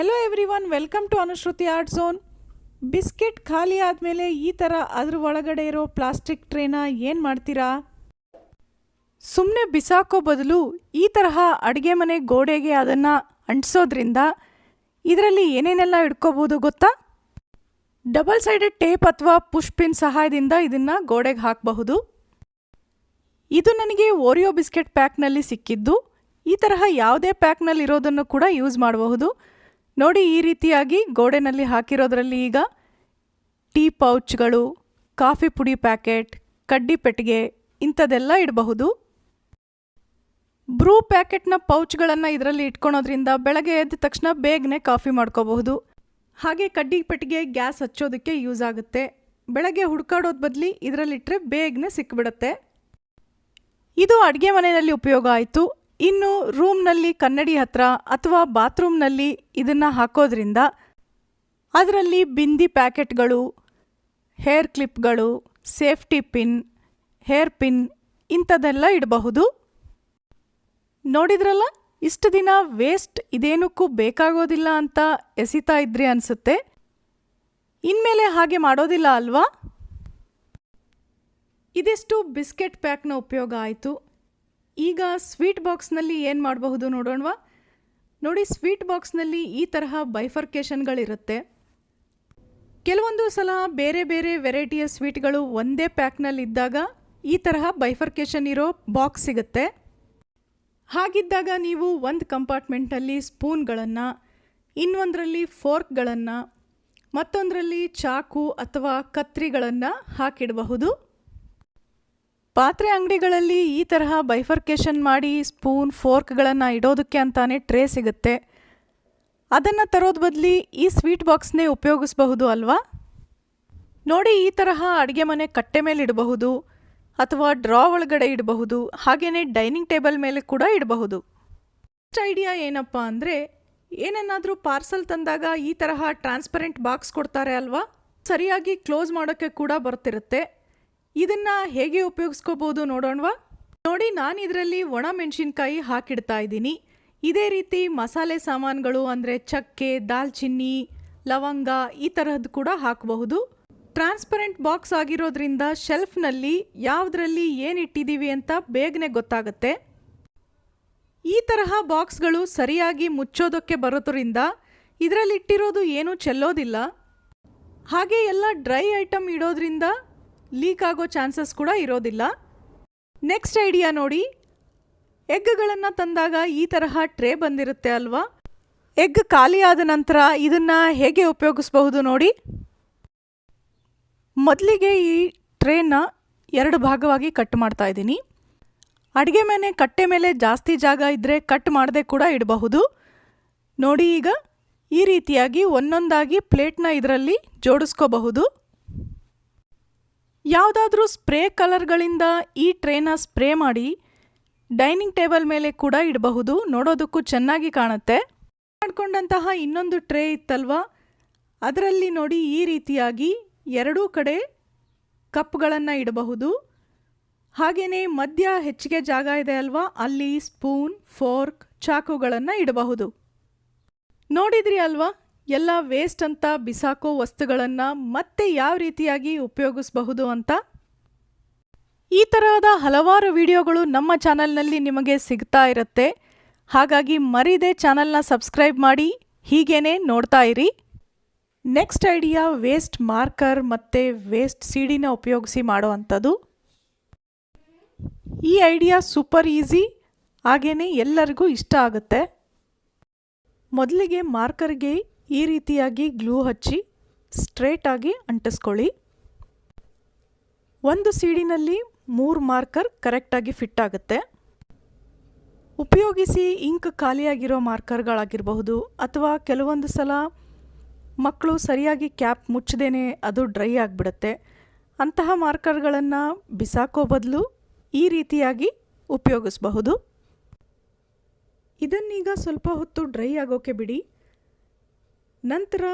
Hello everyone welcome to Anushruti art zone biscuit ಖಾಲಿ ಆದಮೇಲೆ ಈ ಥರ ಅದ್ರ ಒಳಗಡೆ ಇರೋ ಪ್ಲಾಸ್ಟಿಕ್ ಟ್ರೇನ ಏನು ಮಾಡ್ತೀರಾ? ಸುಮ್ಮನೆ ಬಿಸಾಕೋ ಬದಲು ಈ ತರಹ ಅಡುಗೆ ಮನೆ ಗೋಡೆಗೆ ಅದನ್ನು ಅಂಟಿಸೋದ್ರಿಂದ ಇದರಲ್ಲಿ ಏನೇನೆಲ್ಲ ಇಟ್ಕೋಬೋದು ಗೊತ್ತಾ? ಡಬಲ್ ಸೈಡೆಡ್ ಟೇಪ್ ಅಥವಾ ಪುಷ್ಪಿನ್ ಸಹಾಯದಿಂದ ಇದನ್ನು ಗೋಡೆಗೆ ಹಾಕಬಹುದು. ಇದು ನನಗೆ ಓರಿಯೋ ಬಿಸ್ಕೆಟ್ ಪ್ಯಾಕ್ನಲ್ಲಿ ಸಿಕ್ಕಿದ್ದು. ಈ ತರಹ ಯಾವುದೇ ಪ್ಯಾಕ್ನಲ್ಲಿರೋದನ್ನು ಕೂಡ ಯೂಸ್ ಮಾಡಬಹುದು. ನೋಡಿ ಈ ರೀತಿಯಾಗಿ ಗೋಡೆನಲ್ಲಿ ಹಾಕಿರೋದ್ರಲ್ಲಿ ಈಗ ಟೀ ಪೌಚ್ಗಳು, ಕಾಫಿ ಪುಡಿ ಪ್ಯಾಕೆಟ್, ಕಡ್ಡಿ ಪೆಟ್ಟಿಗೆ ಇಂಥದ್ದೆಲ್ಲ ಇಡಬಹುದು. ಬ್ರೂ ಪ್ಯಾಕೆಟ್ನ ಪೌಚ್ಗಳನ್ನು ಇದರಲ್ಲಿ ಇಟ್ಕೊಳೋದ್ರಿಂದ ಬೆಳಗ್ಗೆ ಎದ್ದ ತಕ್ಷಣ ಬೇಗನೆ ಕಾಫಿ ಮಾಡ್ಕೋಬಹುದು. ಹಾಗೆ ಕಡ್ಡಿ ಪೆಟ್ಟಿಗೆ ಗ್ಯಾಸ್ ಹಚ್ಚೋದಕ್ಕೆ ಯೂಸ್ ಆಗುತ್ತೆ. ಬೆಳಗ್ಗೆ ಹುಡ್ಕಾಡೋದ್ ಬದಲಿ ಇದರಲ್ಲಿಟ್ಟರೆ ಬೇಗನೆ ಸಿಕ್ಬಿಡುತ್ತೆ. ಇದು ಅಡುಗೆ ಮನೆಯಲ್ಲಿ ಉಪಯೋಗ ಆಯಿತು. ಇನ್ನು ರೂಮ್ನಲ್ಲಿ ಕನ್ನಡಿ ಹತ್ರ ಅಥವಾ ಬಾತ್ರೂಮ್ನಲ್ಲಿ ಇದನ್ನು ಹಾಕೋದ್ರಿಂದ ಅದರಲ್ಲಿ ಬಿಂದಿ ಪ್ಯಾಕೆಟ್ಗಳು, ಹೇರ್ ಕ್ಲಿಪ್ಗಳು, ಸೇಫ್ಟಿ ಪಿನ್, ಹೇರ್ ಪಿನ್ ಇಂಥದ್ದೆಲ್ಲ ಇಡಬಹುದು. ನೋಡಿದ್ರಲ್ಲ? ಇಷ್ಟು ದಿನ ವೇಸ್ಟ್ ಇದೇನಕ್ಕೂ ಬೇಕಾಗೋದಿಲ್ಲ ಅಂತ ಎಸಿತಾ ಇದ್ರಿ ಅನಿಸುತ್ತೆ. ಇನ್ಮೇಲೆ ಹಾಗೆ ಮಾಡೋದಿಲ್ಲ ಅಲ್ವಾ? ಇದಿಷ್ಟು ಬಿಸ್ಕೆಟ್ ಪ್ಯಾಕ್ನ ಉಪಯೋಗ ಆಯಿತು. ಈಗ ಸ್ವೀಟ್ ಬಾಕ್ಸ್ನಲ್ಲಿ ಏನು ಮಾಡಬಹುದು ನೋಡೋಣವಾ? ನೋಡಿ ಸ್ವೀಟ್ ಬಾಕ್ಸ್ನಲ್ಲಿ ಈ ತರಹ ಬೈಫರ್ಕೇಷನ್ಗಳಿರುತ್ತೆ ಕೆಲವೊಂದು ಸಲ ಬೇರೆ ಬೇರೆ ವೆರೈಟಿಯ ಸ್ವೀಟ್ಗಳು ಒಂದೇ ಪ್ಯಾಕ್ನಲ್ಲಿದ್ದಾಗ ಈ ತರಹ ಬೈಫರ್ಕೇಷನ್ ಇರೋ ಬಾಕ್ಸ್ ಸಿಗುತ್ತೆ. ಹಾಗಿದ್ದಾಗ ನೀವು ಒಂದು ಕಂಪಾರ್ಟ್ಮೆಂಟಲ್ಲಿ ಸ್ಪೂನ್ಗಳನ್ನು ಇನ್ನೊಂದರಲ್ಲಿ ಫೋರ್ಕ್ಗಳನ್ನು ಮತ್ತೊಂದರಲ್ಲಿ ಚಾಕು ಅಥವಾ ಕತ್ರಿಗಳನ್ನು ಹಾಕಿಡಬಹುದು. ಪಾತ್ರೆ ಅಂಗಡಿಗಳಲ್ಲಿ ಈ ತರಹ ಬೈಫರ್ಕೇಷನ್ ಮಾಡಿ ಸ್ಪೂನ್ ಫೋರ್ಕ್ಗಳನ್ನು ಇಡೋದಕ್ಕೆ ಅಂತಾನೆ ಟ್ರೇ ಸಿಗುತ್ತೆ. ಅದನ್ನು ತರೋದು ಬದಲಿ ಈ ಸ್ವೀಟ್ ಬಾಕ್ಸ್ನೇ ಉಪಯೋಗಿಸಬಹುದು ಅಲ್ವಾ? ನೋಡಿ ಈ ತರಹ ಅಡುಗೆ ಮನೆ ಕಟ್ಟೆ ಮೇಲೆ ಇಡಬಹುದು ಅಥವಾ ಡ್ರಾ ಒಳಗಡೆ ಇಡಬಹುದು ಹಾಗೆಯೇ ಡೈನಿಂಗ್ ಟೇಬಲ್ ಮೇಲೆ ಕೂಡ ಇಡಬಹುದು. ಫಸ್ಟ್ ಐಡಿಯಾ ಏನಪ್ಪ ಅಂದರೆ ಏನನ್ನಾದರೂ ಪಾರ್ಸಲ್ ತಂದಾಗ ಈ ತರಹ ಟ್ರಾನ್ಸ್ಪರೆಂಟ್ ಬಾಕ್ಸ್ ಕೊಡ್ತಾರೆ ಅಲ್ವಾ? ಸರಿಯಾಗಿ ಕ್ಲೋಸ್ ಮಾಡೋಕ್ಕೆ ಕೂಡ ಬರ್ತಿರುತ್ತೆ. ಇದನ್ನು ಹೇಗೆ ಉಪಯೋಗಿಸ್ಕೋಬೋದು ನೋಡೋಣವಾ? ನೋಡಿ ನಾನು ಇದರಲ್ಲಿ ಒಣ ಮೆಣಸಿನ್ಕಾಯಿ ಹಾಕಿಡ್ತಾ ಇದ್ದೀನಿ. ಇದೇ ರೀತಿ ಮಸಾಲೆ ಸಾಮಾನುಗಳು ಅಂದರೆ ಚಕ್ಕೆ, ದಾಲ್ಚಿನ್ನಿ, ಲವಂಗ ಈ ತರಹದ್ದು ಕೂಡ ಹಾಕಬಹುದು. ಟ್ರಾನ್ಸ್ಪರೆಂಟ್ ಬಾಕ್ಸ್ ಆಗಿರೋದ್ರಿಂದ ಶೆಲ್ಫ್ನಲ್ಲಿ ಯಾವುದರಲ್ಲಿ ಏನಿಟ್ಟಿದ್ದೀವಿ ಅಂತ ಬೇಗನೆ ಗೊತ್ತಾಗುತ್ತೆ. ಈ ತರಹ ಬಾಕ್ಸ್ಗಳು ಸರಿಯಾಗಿ ಮುಚ್ಚೋದಕ್ಕೆ ಬರೋದ್ರಿಂದ ಇದರಲ್ಲಿಟ್ಟಿರೋದು ಏನೂ ಚೆಲ್ಲೋದಿಲ್ಲ. ಹಾಗೆ ಎಲ್ಲ ಡ್ರೈ ಐಟಮ್ ಇಡೋದ್ರಿಂದ ಲೀಕ್ ಆಗೋ ಚಾನ್ಸಸ್ ಕೂಡ ಇರೋದಿಲ್ಲ. ನೆಕ್ಸ್ಟ್ ಐಡಿಯಾ ನೋಡಿ ಎಗ್ಗಳನ್ನು ತಂದಾಗ ಈ ತರಹ ಟ್ರೇ ಬಂದಿರುತ್ತೆ ಅಲ್ವಾ? ಎಗ್ ಖಾಲಿ ಆದ ನಂತರ ಇದನ್ನು ಹೇಗೆ ಉಪಯೋಗಿಸ್ಬಹುದು ನೋಡಿ? ಮೊದಲಿಗೆ ಈ ಟ್ರೇನ ಎರಡು ಭಾಗವಾಗಿ ಕಟ್ ಮಾಡ್ತಾ ಇದ್ದೀನಿ. ಅಡುಗೆ ಮನೆ ಕಟ್ಟೆ ಮೇಲೆ ಜಾಸ್ತಿ ಜಾಗ ಇದ್ದರೆ ಕಟ್ ಮಾಡದೆ ಕೂಡ ಇಡಬಹುದು. ನೋಡಿ ಈಗ ಈ ರೀತಿಯಾಗಿ ಒಂದೊಂದಾಗಿ ಪ್ಲೇಟ್ನ ಇದರಲ್ಲಿ ಜೋಡಿಸ್ಕೋಬಹುದು. ಯಾವುದಾದ್ರೂ ಸ್ಪ್ರೇ ಕಲರ್ಗಳಿಂದ ಈ ಟ್ರೇನ ಸ್ಪ್ರೇ ಮಾಡಿ ಡೈನಿಂಗ್ ಟೇಬಲ್ ಮೇಲೆ ಕೂಡ ಇಡಬಹುದು. ನೋಡೋದಕ್ಕೂ ಚೆನ್ನಾಗಿ ಕಾಣುತ್ತೆ. ಮಾಡ್ಕೊಂಡಂತಹ ಇನ್ನೊಂದು ಟ್ರೇ ಇತ್ತಲ್ವಾ? ಅದರಲ್ಲಿ ನೋಡಿ ಈ ರೀತಿಯಾಗಿ ಎರಡೂ ಕಡೆ ಕಪ್ಗಳನ್ನು ಇಡಬಹುದು. ಹಾಗೆಯೇ ಮಧ್ಯ ಹೆಚ್ಚಿಗೆ ಜಾಗ ಇದೆ ಅಲ್ವಾ? ಅಲ್ಲಿ ಸ್ಪೂನ್, ಫೋರ್ಕ್, ಚಾಕುಗಳನ್ನು ಇಡಬಹುದು. ನೋಡಿದ್ರಿ ಅಲ್ವಾ? ಎಲ್ಲ ವೇಸ್ಟ್ ಅಂತ ಬಿಸಾಕೋ ವಸ್ತುಗಳನ್ನು ಮತ್ತೆ ಯಾವ ರೀತಿಯಾಗಿ ಉಪಯೋಗಿಸಬಹುದು ಅಂತ? ಈ ತರಹದ ಹಲವಾರು ವಿಡಿಯೋಗಳು ನಮ್ಮ ಚಾನಲ್ನಲ್ಲಿ ನಿಮಗೆ ಸಿಗ್ತಾ ಇರುತ್ತೆ. ಹಾಗಾಗಿ ಮರಿದೆ ಚಾನಲ್ನ ಸಬ್ಸ್ಕ್ರೈಬ್ ಮಾಡಿ, ಹೀಗೇನೆ ನೋಡ್ತಾ ಇರಿ. ನೆಕ್ಸ್ಟ್ ಐಡಿಯಾ ವೇಸ್ಟ್ ಮಾರ್ಕರ್ ಮತ್ತು ವೇಸ್ಟ್ ಸಿಡಿನ ಉಪಯೋಗಿಸಿ ಮಾಡೋ ಅಂಥದ್ದು ಈ ಐಡಿಯಾ ಸೂಪರ್ ಈಸಿ ಹಾಗೇ ಎಲ್ಲರಿಗೂ ಇಷ್ಟ ಆಗುತ್ತೆ. ಮೊದಲಿಗೆ ಮಾರ್ಕರ್ಗೆ ಈ ರೀತಿಯಾಗಿ ಗ್ಲೂ ಹಚ್ಚಿ ಸ್ಟ್ರೇಟಾಗಿ ಅಂಟಿಸ್ಕೊಳ್ಳಿ. ಒಂದು ಸೀಡಿನಲ್ಲಿ ಮೂರು ಮಾರ್ಕರ್ ಕರೆಕ್ಟಾಗಿ ಫಿಟ್ ಆಗುತ್ತೆ. ಉಪಯೋಗಿಸಿ ಇಂಕ್ ಖಾಲಿಯಾಗಿರೋ ಮಾರ್ಕರ್ಗಳಾಗಿರಬಹುದು ಅಥವಾ ಕೆಲವೊಂದು ಸಲ ಮಕ್ಕಳು ಸರಿಯಾಗಿ ಕ್ಯಾಪ್ ಮುಚ್ಚದೇನೆ ಅದು ಡ್ರೈ ಆಗಿಬಿಡುತ್ತೆ. ಅಂತಹ ಮಾರ್ಕರ್ಗಳನ್ನು ಬಿಸಾಕೋ ಬದಲು ಈ ರೀತಿಯಾಗಿ ಉಪಯೋಗಿಸಬಹುದು. ಇದನ್ನೀಗ ಸ್ವಲ್ಪ ಹೊತ್ತು ಡ್ರೈ ಆಗೋಕೆ ಬಿಡಿ. ನಂತರ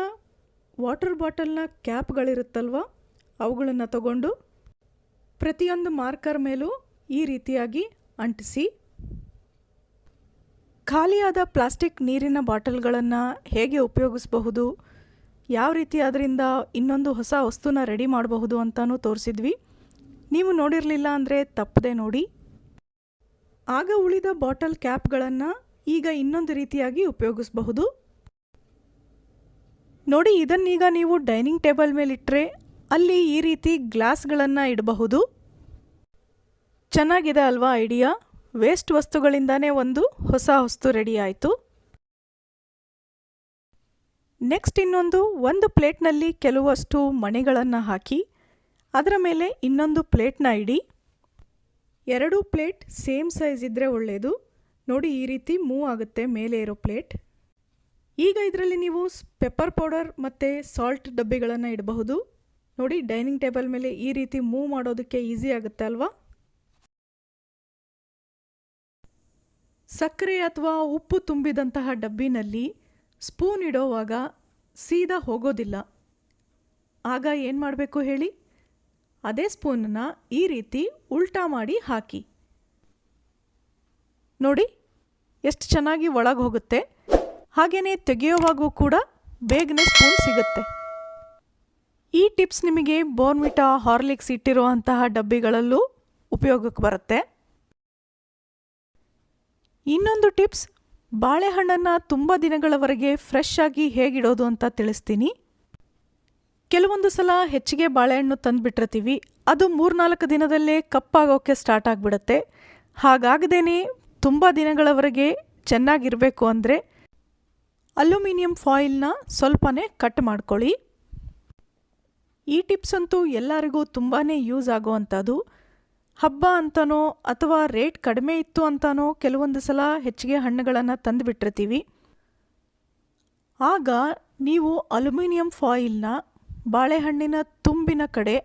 ವಾಟರ್ ಬಾಟಲ್ನ ಕ್ಯಾಪ್ಗಳಿರುತ್ತಲ್ವ? ಅವುಗಳನ್ನು ತಗೊಂಡು ಪ್ರತಿಯೊಂದು ಮಾರ್ಕರ್ ಮೇಲೂ ಈ ರೀತಿಯಾಗಿ ಅಂಟಿಸಿ. ಖಾಲಿಯಾದ ಪ್ಲಾಸ್ಟಿಕ್ ನೀರಿನ ಬಾಟಲ್ಗಳನ್ನು ಹೇಗೆ ಉಪಯೋಗಿಸಬಹುದು? ಯಾವ ರೀತಿ ಅದರಿಂದ ಇನ್ನೊಂದು ಹೊಸ ವಸ್ತುನ ರೆಡಿ ಮಾಡಬಹುದು ಅಂತಲೂ ತೋರಿಸಿದ್ವಿ. ನೀವು ನೋಡಿರಲಿಲ್ಲ ಅಂದರೆ ತಪ್ಪದೆ ನೋಡಿ. ಆಗ ಉಳಿದ ಬಾಟಲ್ ಕ್ಯಾಪ್ಗಳನ್ನು ಈಗ ಇನ್ನೊಂದು ರೀತಿಯಾಗಿ ಉಪಯೋಗಿಸಬಹುದು. ನೋಡಿ, ಇದನ್ನೀಗ ನೀವು ಡೈನಿಂಗ್ ಟೇಬಲ್ ಮೇಲಿಟ್ಟರೆ ಅಲ್ಲಿ ಈ ರೀತಿ ಗ್ಲಾಸ್ಗಳನ್ನು ಇಡಬಹುದು. ಚೆನ್ನಾಗಿದೆ ಅಲ್ವಾ ಐಡಿಯಾ? ವೇಸ್ಟ್ ವಸ್ತುಗಳಿಂದಾನೇ ಒಂದು ಹೊಸ ವಸ್ತು ರೆಡಿ ಆಯಿತು. ನೆಕ್ಸ್ಟ್ ಇನ್ನೊಂದು, ಒಂದು ಪ್ಲೇಟ್ನಲ್ಲಿ ಕೆಲವಷ್ಟು ಮಣಿಗಳನ್ನು ಹಾಕಿ, ಅದರ ಮೇಲೆ ಇನ್ನೊಂದು ಪ್ಲೇಟ್ನ ಇಡಿ. ಎರಡೂ ಪ್ಲೇಟ್ ಸೇಮ್ ಸೈಜ್ ಇದ್ದರೆ ಒಳ್ಳೆಯದು ನೋಡಿ, ಈ ರೀತಿ ಮೂವ್ ಆಗುತ್ತೆ, ಮೇಲೆ ಇರೋ ಪ್ಲೇಟ್. ಈಗ ಇದರಲ್ಲಿ ನೀವು ಪೆಪ್ಪರ್ ಪೌಡರ್ ಮತ್ತು ಸಾಲ್ಟ್ ಡಬ್ಬಿಗಳನ್ನು ಇಡಬಹುದು. ನೋಡಿ ಡೈನಿಂಗ್ ಟೇಬಲ್ ಮೇಲೆ ಈ ರೀತಿ ಮೂವ್ ಮಾಡೋದಕ್ಕೆ ಈಸಿ ಆಗುತ್ತೆ ಅಲ್ವಾ? ಸಕ್ಕರೆ ಅಥವಾ ಉಪ್ಪು ತುಂಬಿದಂತಹ ಡಬ್ಬಿನಲ್ಲಿ ಸ್ಪೂನ್ ಇಡೋವಾಗ ಸೀದಾ ಹೋಗೋದಿಲ್ಲ. ಆಗ ಏನು ಮಾಡಬೇಕು ಹೇಳಿ? ಅದೇ ಸ್ಪೂನನ್ನು ಈ ರೀತಿ ಉಲ್ಟಾ ಮಾಡಿ ಹಾಕಿ. ನೋಡಿ, ಎಷ್ಟು ಚೆನ್ನಾಗಿ ಒಳಗೆ ಹೋಗುತ್ತೆ. ಹಾಗೆಯೇ ತೆಗೆಯುವಾಗೂ ಕೂಡ ಬೇಗನೆ ಸ್ಪೂನ್ ಸಿಗುತ್ತೆ. ಈ ಟಿಪ್ಸ್ ನಿಮಗೆ ಬೋರ್ಮಿಟಾ ಹಾರ್ಲಿಕ್ಸ್ ಇಟ್ಟಿರುವಂತಹ ಡಬ್ಬಿಗಳಲ್ಲೂ ಉಪಯೋಗಕ್ಕೆ ಬರುತ್ತೆ. ಇನ್ನೊಂದು ಟಿಪ್ಸ್ ಬಾಳೆಹಣ್ಣನ್ನು ತುಂಬ ದಿನಗಳವರೆಗೆ ಫ್ರೆಶ್ ಆಗಿ ಹೇಗಿಡೋದು ಅಂತ ತಿಳಿಸ್ತೀನಿ. ಕೆಲವೊಂದು ಸಲ ಹೆಚ್ಚಿಗೆ ಬಾಳೆಹಣ್ಣು ತಂದುಬಿಟ್ಟಿರ್ತೀವಿ, ಅದು ಮೂರ್ನಾಲ್ಕು ದಿನದಲ್ಲೇ ಕಪ್ಪಾಗೋಕ್ಕೆ ಸ್ಟಾರ್ಟ್ ಆಗಿಬಿಡುತ್ತೆ. ಹಾಗಾಗದೇ ತುಂಬ ದಿನಗಳವರೆಗೆ ಚೆನ್ನಾಗಿರಬೇಕು ಅಂದರೆ ಅಲ್ಯೂಮಿನಿಯಂ ಫಾಯಿಲ್ನ ಸ್ವಲ್ಪನೇ ಕಟ್ ಮಾಡ್ಕೊಳ್ಳಿ. ಈ ಟಿಪ್ಸ್ ಅಂತೂ ಎಲ್ಲರಿಗೂ ತುಂಬಾ ಯೂಸ್ ಆಗುವಂಥದ್ದು. ಹಬ್ಬ ಅಂತನೋ ಅಥವಾ ರೇಟ್ ಕಡಿಮೆ ಇತ್ತು ಅಂತನೋ ಕೆಲವೊಂದು ಸಲ ಹೆಚ್ಚಿಗೆ ಹಣ್ಣುಗಳನ್ನು ತಂದುಬಿಟ್ಟಿರ್ತೀವಿ. ಆಗ ನೀವು ಅಲ್ಯೂಮಿನಿಯಂ ಫಾಯಿಲ್ನ ಬಾಳೆಹಣ್ಣಿನ ತುಂಬಿನ ಕಡೆ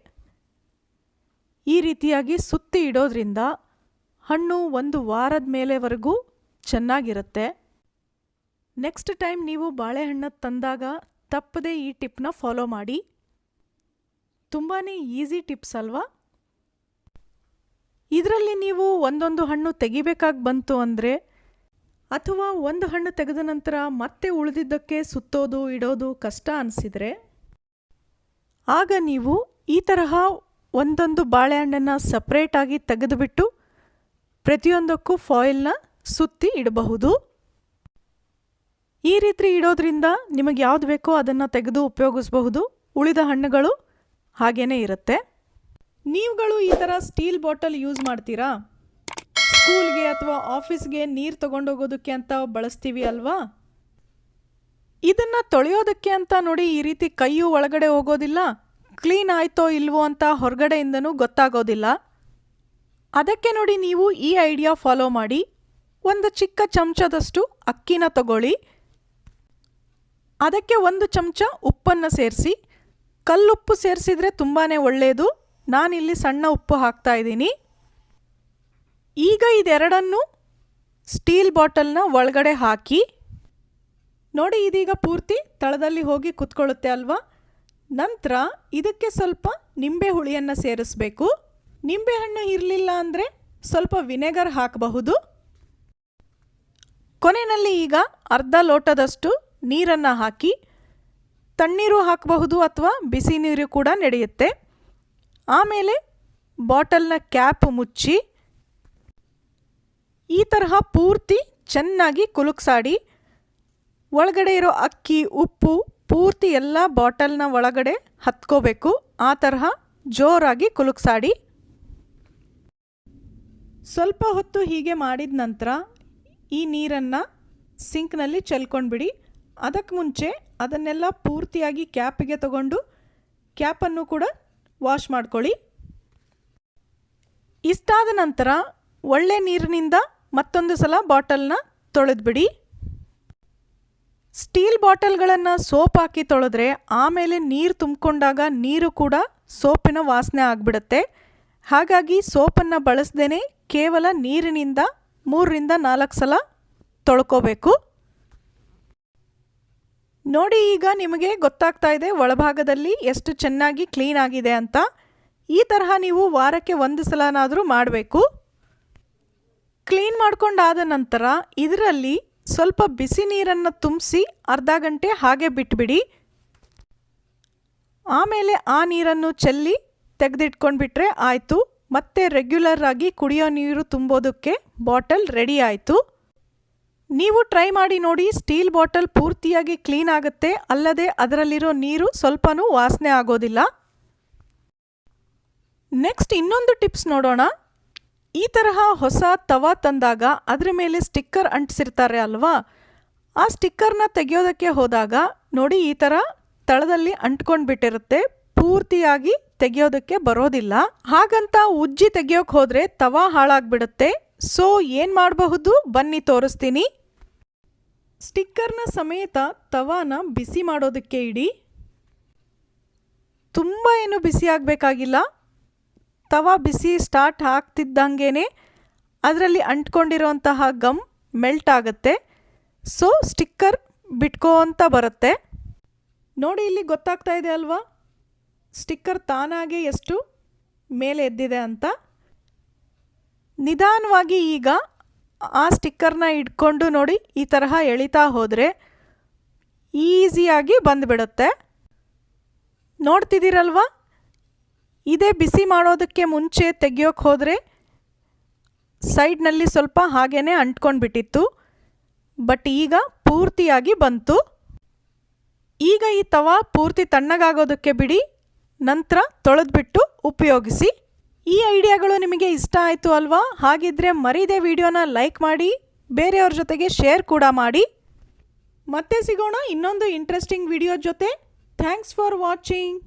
ಈ ರೀತಿಯಾಗಿ ಸುತ್ತಿ ಇಡೋದ್ರಿಂದ ಹಣ್ಣು ಒಂದು ವಾರದ ಮೇಲೆವರೆಗೂ ಚೆನ್ನಾಗಿರುತ್ತೆ. ನೆಕ್ಸ್ಟ್ ಟೈಮ್ ನೀವು ಬಾಳೆಹಣ್ಣು ತಂದಾಗ ತಪ್ಪದೇ ಈ ಟಿಪ್ನ ಫಾಲೋ ಮಾಡಿ. ತುಂಬಾ ಈಸಿ ಟಿಪ್ಸ್ ಅಲ್ವಾ? ಇದರಲ್ಲಿ ನೀವು ಒಂದೊಂದು ಹಣ್ಣು ತೆಗಿಬೇಕಾಗಿ ಬಂತು ಅಂದರೆ, ಅಥವಾ ಒಂದು ಹಣ್ಣು ತೆಗೆದ ನಂತರ ಮತ್ತೆ ಉಳಿದಿದ್ದಕ್ಕೆ ಸುತ್ತೋದು, ಇಡೋದು ಕಷ್ಟ ಅನಿಸಿದರೆ, ಆಗ ನೀವು ಈ ತರಹ ಒಂದೊಂದು ಬಾಳೆಹಣ್ಣನ್ನು ಸಪ್ರೇಟಾಗಿ ತೆಗೆದುಬಿಟ್ಟು ಪ್ರತಿಯೊಂದಕ್ಕೂ ಫಾಯಿಲ್ನ ಸುತ್ತಿ ಇಡಬಹುದು. ಈ ರೀತಿ ಇಡೋದ್ರಿಂದ ನಿಮಗೆ ಯಾವ್ದು ಬೇಕೋ ಅದನ್ನು ತೆಗೆದು ಉಪಯೋಗಿಸಬಹುದು. ಉಳಿದ ಹಣ್ಣುಗಳು ಹಾಗೇ ಇರುತ್ತೆ. ನೀವುಗಳು ಈ ಥರ ಸ್ಟೀಲ್ ಬಾಟಲ್ ಯೂಸ್ ಮಾಡ್ತೀರಾ? ಸ್ಕೂಲ್ಗೆ ಅಥವಾ ಆಫೀಸ್ಗೆ ನೀರು ತಗೊಂಡೋಗೋದಕ್ಕೆ ಅಂತ ಬಳಸ್ತೀವಿ ಅಲ್ವಾ? ಇದನ್ನು ತೊಳೆಯೋದಕ್ಕೆ ಅಂತ ನೋಡಿ ಈ ರೀತಿ ಕೈಯು ಒಳಗಡೆ ಹೋಗೋದಿಲ್ಲ, ಕ್ಲೀನ್ ಆಯಿತೋ ಇಲ್ವೋ ಅಂತ ಹೊರಗಡೆಯಿಂದನೂ ಗೊತ್ತಾಗೋದಿಲ್ಲ. ಅದಕ್ಕೆ ನೋಡಿ ನೀವು ಈ ಐಡಿಯಾ ಫಾಲೋ ಮಾಡಿ, ಒಂದು ಚಿಕ್ಕ ಚಮಚದಷ್ಟು ಅಕ್ಕಿನ ತಗೊಳ್ಳಿ. ಅದಕ್ಕೆ ಒಂದು ಚಮಚ ಉಪ್ಪನ್ನು ಸೇರಿಸಿ. ಕಲ್ಲುಪ್ಪು ಸೇರಿಸಿದರೆ ತುಂಬಾ ಒಳ್ಳೆಯದು ನಾನಿಲ್ಲಿ ಸಣ್ಣ ಉಪ್ಪು ಹಾಕ್ತಾ ಇದ್ದೀನಿ. ಈಗ ಇದೆರಡನ್ನು ಸ್ಟೀಲ್ ಬಾಟಲ್ನ ಒಳಗಡೆ ಹಾಕಿ. ನೋಡಿ ಇದೀಗ ಪೂರ್ತಿ ತಳದಲ್ಲಿ ಹೋಗಿ ಕುತ್ಕೊಳ್ಳುತ್ತೆ ಅಲ್ವಾ? ನಂತರ ಇದಕ್ಕೆ ಸ್ವಲ್ಪ ನಿಂಬೆ ಹುಳಿಯನ್ನು ಸೇರಿಸಬೇಕು. ನಿಂಬೆಹಣ್ಣು ಇರಲಿಲ್ಲ ಅಂದರೆ ಸ್ವಲ್ಪ ವಿನೆಗರ್ ಹಾಕಬಹುದು. ಕೊನೆಯಲ್ಲಿ ಈಗ ಅರ್ಧ ಲೋಟದಷ್ಟು ನೀರನ್ನು ಹಾಕಿ ತಣ್ಣೀರು ಹಾಕಬಹುದು ಅಥವಾ ಬಿಸಿ ನೀರು ಕೂಡ ನಡೆಯುತ್ತೆ. ಆಮೇಲೆ ಬಾಟಲ್ನ ಕ್ಯಾಪ್ ಮುಚ್ಚಿ ಈ ತರಹ ಪೂರ್ತಿ ಚೆನ್ನಾಗಿ ಕುಲುಕ್ಸಾಡಿ ಒಳಗಡೆ ಇರೋ ಅಕ್ಕಿ, ಉಪ್ಪು ಪೂರ್ತಿ ಎಲ್ಲ ಬಾಟಲ್ನ ಒಳಗಡೆ ಹತ್ಕೋಬೇಕು. ಆ ತರಹ ಜೋರಾಗಿ ಕುಲುಕ್ಸಾಡಿ. ಸ್ವಲ್ಪ ಹೊತ್ತು ಹೀಗೆ ಮಾಡಿದ ನಂತರ ಈ ನೀರನ್ನು ಸಿಂಕ್ನಲ್ಲಿ ಚೆಲ್ಕೊಂಡ್ಬಿಡಿ. ಅದಕ್ಕೆ ಮುಂಚೆ ಅದನ್ನೆಲ್ಲ ಪೂರ್ತಿಯಾಗಿ ಕ್ಯಾಪಿಗೆ ತಗೊಂಡು ಕ್ಯಾಪನ್ನು ಕೂಡ ವಾಶ್ ಮಾಡ್ಕೊಳ್ಳಿ. ಇಷ್ಟಾದ ನಂತರ ಒಳ್ಳೆ ನೀರಿನಿಂದ ಮತ್ತೊಂದು ಸಲ ಬಾಟಲ್ನ ತೊಳೆದ್ಬಿಡಿ. ಸ್ಟೀಲ್ ಬಾಟಲ್ಗಳನ್ನು ಸೋಪ್ ಹಾಕಿ ತೊಳೆದ್ರೆ ಆಮೇಲೆ ನೀರು ತುಂಬಿಕೊಂಡಾಗ ನೀರು ಕೂಡ ಸೋಪಿನ ವಾಸನೆ ಆಗಿಬಿಡುತ್ತೆ. ಹಾಗಾಗಿ ಸೋಪನ್ನು ಬಳಸ್ದೇ ಕೇವಲ ನೀರಿನಿಂದ ಮೂರರಿಂದ ನಾಲ್ಕು ಸಲ ತೊಳ್ಕೋಬೇಕು. ನೋಡಿ, ಈಗ ನಿಮಗೆ ಗೊತ್ತಾಗ್ತಾ ಇದೆ ಒಳಭಾಗದಲ್ಲಿ ಎಷ್ಟು ಚೆನ್ನಾಗಿ ಕ್ಲೀನ್ ಆಗಿದೆ ಅಂತ. ಈ ತರಹ ನೀವು ವಾರಕ್ಕೆ ಒಂದು ಸಲನಾದರೂ ಮಾಡಬೇಕು. ಕ್ಲೀನ್ ಮಾಡ್ಕೊಂಡಾದ ನಂತರ ಇದರಲ್ಲಿ ಸ್ವಲ್ಪ ಬಿಸಿ ನೀರನ್ನು ತುಂಬಿಸಿ ಅರ್ಧ ಗಂಟೆ ಹಾಗೆ ಬಿಟ್ಬಿಡಿ. ಆಮೇಲೆ ಆ ನೀರನ್ನು ಚೆಲ್ಲಿ ತೆಗೆದಿಟ್ಕೊಂಡ್ಬಿಟ್ರೆ ಆಯಿತು. ಮತ್ತೆ ರೆಗ್ಯುಲರ್ ಆಗಿ ಕುಡಿಯೋ ನೀರು ತುಂಬೋದಕ್ಕೆ ಬಾಟಲ್ ರೆಡಿ ಆಯಿತು. ನೀವು ಟ್ರೈ ಮಾಡಿ ನೋಡಿ ಸ್ಟೀಲ್ ಬಾಟಲ್ ಪೂರ್ತಿಯಾಗಿ ಕ್ಲೀನ್ ಆಗುತ್ತೆ, ಅಲ್ಲದೆ ಅದರಲ್ಲಿರೋ ನೀರು ಸ್ವಲ್ಪನೂ ವಾಸನೆ ಆಗೋದಿಲ್ಲ. ನೆಕ್ಸ್ಟ್ ಇನ್ನೊಂದು ಟಿಪ್ಸ್ ನೋಡೋಣ. ಈ ತರಹ ಹೊಸ ತವಾ ತಂದಾಗ ಅದರ ಮೇಲೆ ಸ್ಟಿಕ್ಕರ್ ಅಂಟಿಸಿರ್ತಾರೆ ಅಲ್ವಾ? ಆ ಸ್ಟಿಕ್ಕರ್ನ ತೆಗೆಯೋದಕ್ಕೆ ಹೋದಾಗ ನೋಡಿ, ಈ ಥರ ತಳದಲ್ಲಿ ಅಂಟ್ಕೊಂಡು ಬಿಟ್ಟಿರುತ್ತೆ, ಪೂರ್ತಿಯಾಗಿ ತೆಗೆಯೋದಕ್ಕೆ ಬರೋದಿಲ್ಲ. ಹಾಗಂತ ಉಜ್ಜಿ ತೆಗಿಯೋಕೆ ಹೋದರೆ ತವಾ ಹಾಳಾಗ್ಬಿಡುತ್ತೆ. ಸೊ ಏನು ಮಾಡಬಹುದು? ಬನ್ನಿ ತೋರಿಸ್ತೀನಿ. ಸ್ಟಿಕ್ಕರ್ನ ಸಮೇತ ತವಾನ ಬಿಸಿ ಮಾಡೋದಕ್ಕೆ ಇಡಿ. ತುಂಬ ಏನು ಬಿಸಿ ಆಗಬೇಕಾಗಿಲ್ಲ. ತವಾ ಬಿಸಿ ಸ್ಟಾರ್ಟ್ ಆಗ್ತಿದ್ದಂಗೆ ಅದರಲ್ಲಿ ಅಂಟ್ಕೊಂಡಿರೋಂತಹ ಗಮ್ ಮೆಲ್ಟ್ ಆಗುತ್ತೆ. ಸೊ ಸ್ಟಿಕ್ಕರ್ ಬಿಟ್ಕೋಂತ ಬರುತ್ತೆ. ನೋಡಿ ಇಲ್ಲಿ ಗೊತ್ತಾಗ್ತಾ ಇದೆ ಅಲ್ವಾ? ಸ್ಟಿಕ್ಕರ್ ತಾನಾಗೆ ಎಷ್ಟು ಮೇಲೆ ಎದ್ದಿದೆ ಅಂತ. ನಿಧಾನವಾಗಿ ಈಗ ಆ ಸ್ಟಿಕ್ಕರ್ನ ಇಟ್ಕೊಂಡು ನೋಡಿ ಈ ತರಹ ಎಳಿತಾ ಹೋದರೆ ಈಸಿಯಾಗಿ ಬಂದುಬಿಡುತ್ತೆ. ನೋಡ್ತಿದ್ದೀರಲ್ವ? ಇದೇ ಬಿಸಿ ಮಾಡೋದಕ್ಕೆ ಮುಂಚೆ ತೆಗಿಯೋಕೆ ಹೋದರೆ ಸೈಡ್ನಲ್ಲಿ ಸ್ವಲ್ಪ ಹಾಗೇ ಅಂಟ್ಕೊಂಡ್ಬಿಟ್ಟಿತ್ತು. ಬಟ್ ಈಗ ಪೂರ್ತಿಯಾಗಿ ಬಂತು. ಈಗ ಈ ತವಾ ಪೂರ್ತಿ ತಣ್ಣಗಾಗೋದಕ್ಕೆ ಬಿಡಿ, ನಂತರ ತೊಳೆದ್ಬಿಟ್ಟು ಉಪಯೋಗಿಸಿ. ಈ ಐಡಿಯಾಗಳು ನಿಮಗೆ ಇಷ್ಟ ಆಯಿತು ಅಲ್ವಾ? ಹಾಗಿದ್ರೆ ಮರೀದೆ ವಿಡಿಯೋನ ಲೈಕ್ ಮಾಡಿ, ಬೇರೆಯವ್ರ ಜೊತೆಗೆ ಶೇರ್ ಕೂಡ ಮಾಡಿ. ಮತ್ತೆ ಸಿಗೋಣ ಇನ್ನೊಂದು ಇಂಟ್ರೆಸ್ಟಿಂಗ್ ವಿಡಿಯೋ ಜೊತೆ. Thanks for watching